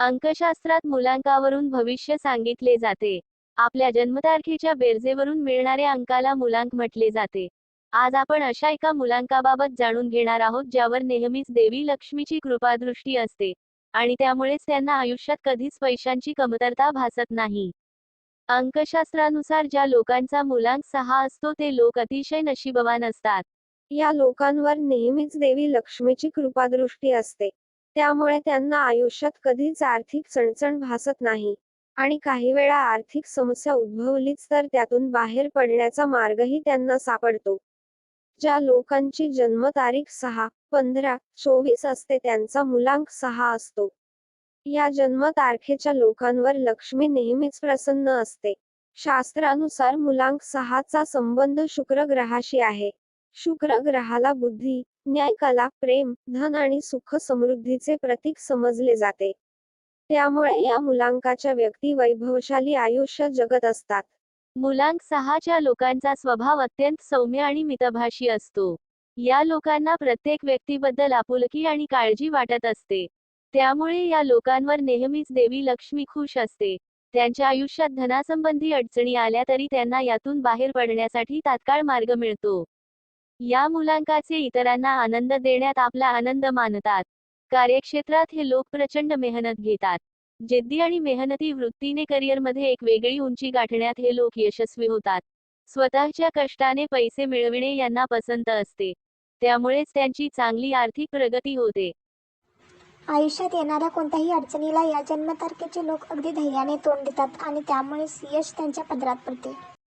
अंकशास्त्रात मुलांकावरून भविष्य सांगितले जाते. आपल्या जन्मतारखेच्या बेरजेवरून मिळणाऱ्या अंकाला मुलांक म्हटले जाते. आज आपण अशा एका मुलांकाबाबत जाणून घेणार आहोत ज्यावर नेहमीच देवी लक्ष्मीची कृपादृष्टी असते आणि त्यामुळेच त्यांना आयुष्यात कधीच पैशांची कमतरता भासत नाही. अंकशास्त्रानुसार ज्या लोकांचा मुलांक सहा असतो ते लोक अतिशय नशीबवान असतात. या लोकांवर नेहमीच देवी लक्ष्मीची कृपादृष्टी असते. त्यामुळे त्यांना आयुष्यात कधीच आर्थिक चणचण भासत नाही. आणि काही वेळा आर्थिक समस्या उद्भवलीच तर त्यातून बाहेर पडण्याचा मार्गही त्यांना सापडतो. ज्या लोकांची जन्मतारीख सहा पंधरा चोवीस असते त्यांचा मुलांक सहा असतो. या जन्मतारखेच्या लोकांवर लक्ष्मी नेहमीच प्रसन्न असते. शास्त्रानुसार मुलांक सहाचा संबंध शुक्र ग्रहाशी आहे. शुक्र ग्रहाला बुद्धी न्याय कला प्रेम धन आणि सुख समृद्धीचे प्रतीक समजले जाते. त्यामुळे या मुलांकाच्या व्यक्ती वैभवशाली आयुष्य जगत असतात. मुलांक सहाच्या लोकांचा स्वभाव अत्यंत सौम्य आणि मितभाषी असतो. या लोकांना प्रत्येक व्यक्तीबद्दल आपुलकी आणि काळजी वाटत असते. त्यामुळे या लोकांवर नेहमीच देवी लक्ष्मी खुश असते. त्यांच्या आयुष्यात धनासंबंधी अडचणी आल्या तरी त्यांना यातून बाहेर पडण्यासाठी तात्काळ मार्ग मिळतो. या मुलांकाचे इतरांना आनंद देण्यात आपला आनंद मानतात. कार्यक्षेत्रात हे लोक प्रचंड मेहनत घेतात. जिद्दी आणि मेहनती वृत्तीने करिअरमध्ये एक वेगळी उंची गाठण्यात हे लोक यशस्वी होतात. स्वतःच्या कष्टाने पैसे मिळविणे यांना पसंत असते. त्यामुळेच त्यांची चांगली आर्थिक प्रगती होते. आयुष्यात येणाऱ्या कोणत्याही अडचणीला या जन्मतारखेचे लोक अगदी धैर्याने तोंड देतात आणि त्यामुळेच यश त्यांच्या पदरात पडते.